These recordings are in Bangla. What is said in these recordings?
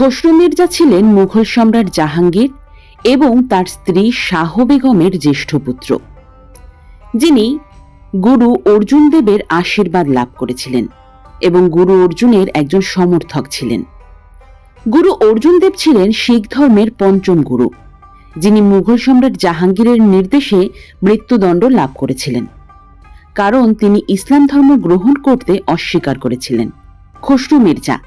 খসরু মির্জা ছিলেন মুঘল সম্রাট জাহাঙ্গীর এবং তার স্ত্রী শাহ বেগমের জ্যেষ্ঠ পুত্র। যিনি গুরু অর্জুন দেবের আশীর্বাদ লাভ করেছিলেন এবং গুরু অর্জুনের একজন সমর্থক ছিলেন। গুরু অর্জুন দেব ছিলেন শিখ ধর্মের পঞ্চম গুরু, যিনি মুঘল সম্রাট জাহাঙ্গীরের নির্দেশে মৃত্যুদণ্ড লাভ করেছিলেন। কারণ তিনি ইসলাম ধর্ম গ্রহণ করতে অস্বীকার করেছিলেন। খসরু মির্জা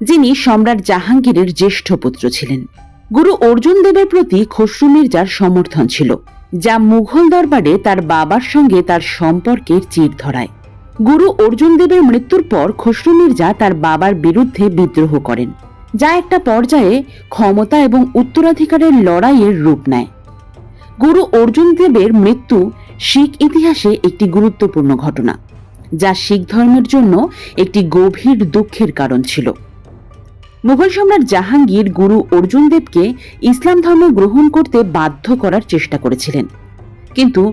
যিনি সম্রাট জাহাঙ্গীরের জ্যেষ্ঠ পুত্র ছিলেন। গুরু অর্জুন দেবের প্রতি খসরু মির্জার সমর্থন ছিল, যা মুঘল দরবারে তার বাবার সঙ্গে তার সম্পর্কের চির ধরায়। গুরু অর্জুন দেবের মৃত্যুর পর খসরু মির্জা তার বাবার বিরুদ্ধে বিদ্রোহ করেন, যা একটা পর্যায়ে ক্ষমতা এবং উত্তরাধিকারের লড়াইয়ের রূপ নেয়। গুরু অর্জুন দেবের মৃত্যু শিখ ইতিহাসে একটি গুরুত্বপূর্ণ ঘটনা, যা শিখ ধর্মের জন্য একটি গভীর দুঃখের কারণ ছিল। মুঘল সম্রাট জাহাঙ্গীর গুরু অর্জুন দেবকে ইসলাম ধর্ম গ্রহণ করতে বাধ্য করার চেষ্টা করেছিলেন। কিন্তু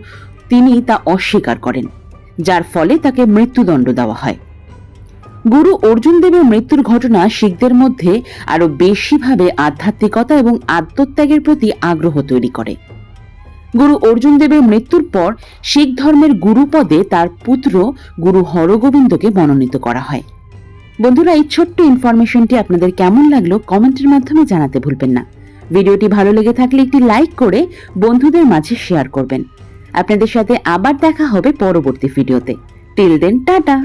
তিনি তা অস্বীকার করেন, যার ফলে তাকে মৃত্যুদণ্ড দেওয়া হয়। গুরু অর্জুন দেবের মৃত্যুর ঘটনা শিখদের মধ্যে আরও বেশিভাবে আধ্যাত্মিকতা এবং আত্মত্যাগের প্রতি আগ্রহ তৈরি করে। গুরু অর্জুন দেবের মৃত্যুর পর শিখ ধর্মের গুরু পদে তার পুত্র গুরু হরগোবিন্দকে মনোনীত করা হয়। বন্ধুরা, এই ছোট্ট ইনফরমেশনটি আপনাদের কেমন লাগল কমেন্টের মাধ্যমে জানাতে ভুলবেন না। ভিডিওটি ভালো লেগে থাকলে একটি লাইক করে বন্ধুদের মাঝে শেয়ার করবেন। আপনাদের সাথে আবার দেখা হবে পরবর্তী ভিডিওতে। Till then tata!